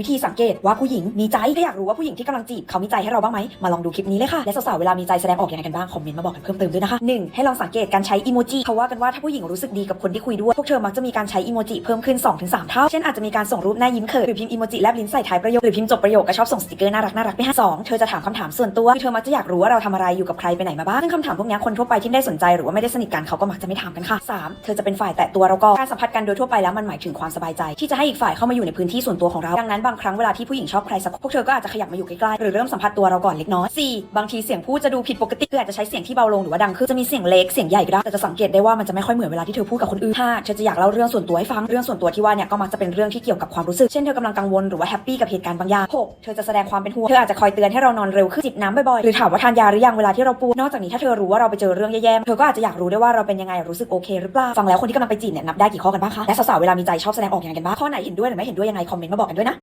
วิธีสังเกตว่าผู้หญิงมีใจถ้าอยากรู้ว่าผู้หญิงที่กำลังจีบเขามีใจให้เราบ้างไหมมาลองดูคลิปนี้เลยค่ะและสาวๆเวลามีใจแสดงออกยังไงกันบ้างคอมเมนต์มาบอกกันเพิ่มเติมด้วยนะคะหนึ่งให้ลองสังเกตการใช้อีโมจิเขาว่ากันว่าถ้าผู้หญิงรู้สึกดีกับคนที่คุยด้วยพวกเธอมักจะมีการใช้อีโมจิเพิ่มขึ้น 2-3 เท่าเช่นอาจจะมีการส่งรูปหน้ายิ้มเขินหรือพิมพ์อีโมจิแลบลิ้นใส่ท้ายประโยคหรือพิมพ์จบประโยคก็ชอบส่งสติกเกอร์น่ารักน่ารักไปให้สองเธอจะถามคำถามส่วนตัวคือเธอมักจะอยากรู้ว่าเราทำอะไรอยู่กับใครไปไหนมาบ้างซึ่งคำถามพวกนี้คนทั่วไปที่ไม่ได้สนใจหรือว่าไม่ได้สนิทกันเขาก็มักจะไม่ถามกันค่ะสามเธอจะเป็นฝ่ายแตะตัวเราก็การสัมผัสกันโดยทั่วไปแล้วมันหมายถึงความสบายใจที่จะให้อีกฝ่ายเข้ามาอยู่ในพื้นที่ส่วนตัวของเราดังนั้นบางครั้งเวลาที่ผู้หญิงชอบใครสักพวกเธอก็อาจจะขยับมาอยู่ใกล้ๆหรือเริ่มสัมผัสตัวเราก่อนเล็กน้อยสี่บางทีเสียงพูดจะดูผิดปกติคืออาจจะใช้เสียงที่เบาลงหรือว่าดังขึ้นจะมีเสียงเล็กเสียงใหญ่ก็ได้แต่จะสังเกตได้ว่ามันจะไม่ค่อยเหมือนเวลาที่เธอพูดกับคนอื่นห้าเธอจะอยากเล่าเรื่องส่วนตัวให้ฟังเรื่องส่วนตัวที่ว่าเนี่ยก็มักจะเป็นเรื่องที่เกี่ยวกับความรู้สึกเช่นเธอกำลังกังวลหรือว่าแฮปปี้กับเหตุการณ์บางอย่างหกเธอจะแสดงความเป็นห่วงเธออาจจะคอยเตือนให้เรานอนเร็วขึ้นจิบน้ำบ่อยๆหรือถามว่าทานยาหรือยังเวลาที่เราปวดนอกจากนี้ถ้าเธอรู้ว่าเราไปเจอเรื่องแย่ๆเธอก็อาจจะอยากรู้ได้วยว่าเราเป็นยังไงรู้สึกโอเคหรือเปล่าฟังแล้วคนที่กำลังไปจีบเนี่ยนับได้กี่ข้อกันบ้างคะและสาวๆเวลามีใจชอบแสดงออกยังไงกันบ้างข้อไหนเห็นด้วยหรือไม่เห็นด้วยยังไงคอมเมนต์มาบอกกันด้วยนะ